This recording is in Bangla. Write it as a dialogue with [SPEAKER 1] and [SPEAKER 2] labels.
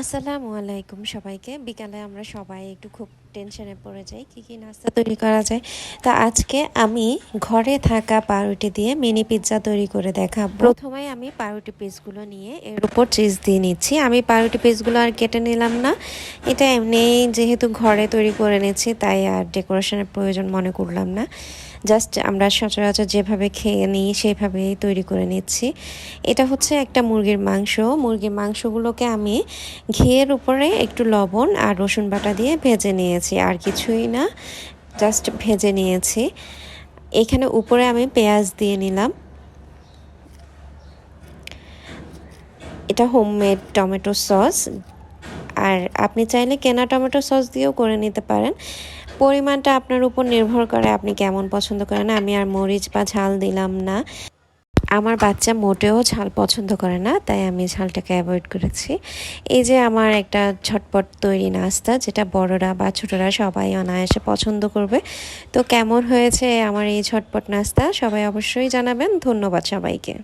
[SPEAKER 1] আসসালামু আলাইকুম সবাইকে। বিকালে আমরা সবাই একটু খুব টেনশনে পড়ে যাই, কি কি নাস্তা তৈরি করা যায়। তা আজকে আমি ঘরে থাকা পাউরুটি দিয়ে মিনি পিৎজা তৈরি করে দেখা প্রথমে আমি পাউরুটি পিসগুলো নিয়ে এর উপর চিজ দিয়ে নিচ্ছি। আমি পাউরুটি পিসগুলো আর কেটে নিলাম না। এটা এমনি যেহেতু ঘরে তৈরি করে নিচ্ছি তাই আর ডেকোরেশনের প্রয়োজন মনে করলাম না। জাস্ট আমরা সচরাচর যেভাবে খেয়ে নিই সেইভাবেই তৈরি করে নিচ্ছি। এটা হচ্ছে একটা মুরগির মাংস। মুরগির মাংসগুলোকে আমি ঘিয়ের উপরে একটু লবণ আর রসুন বাটা দিয়ে ভেজে নিয়েছি, আর কিছুই না। জাস্ট ভেজে নিয়েছি। এখানে উপরে আমি পেঁয়াজ দিয়ে নিলাম। এটা হোমমেড টমেটো সস। আর আপনি চাইলে কেনা টমেটো সস দিয়েও করে নিতে পারেন। পরিমাণটা আপনার উপর নির্ভর করে আপনি কেমন পছন্দ করেন। আমি আর মরিচ বা ঝাল দিলাম না। আমার বাচ্চা মোটেও ঝাল পছন্দ করে না, তাই আমি ঝালটাকে অ্যাভয়েড করেছি। এই যে আমার একটা ছটপট তৈরি নাস্তা, যেটা বড়রা বা ছোটরা সবাই অনায়াসে পছন্দ করবে। তো কেমন হয়েছে আমার এই ছটপট নাস্তা? সবাই অবশ্যই জানাবেন। ধন্যবাদ সবাইকে।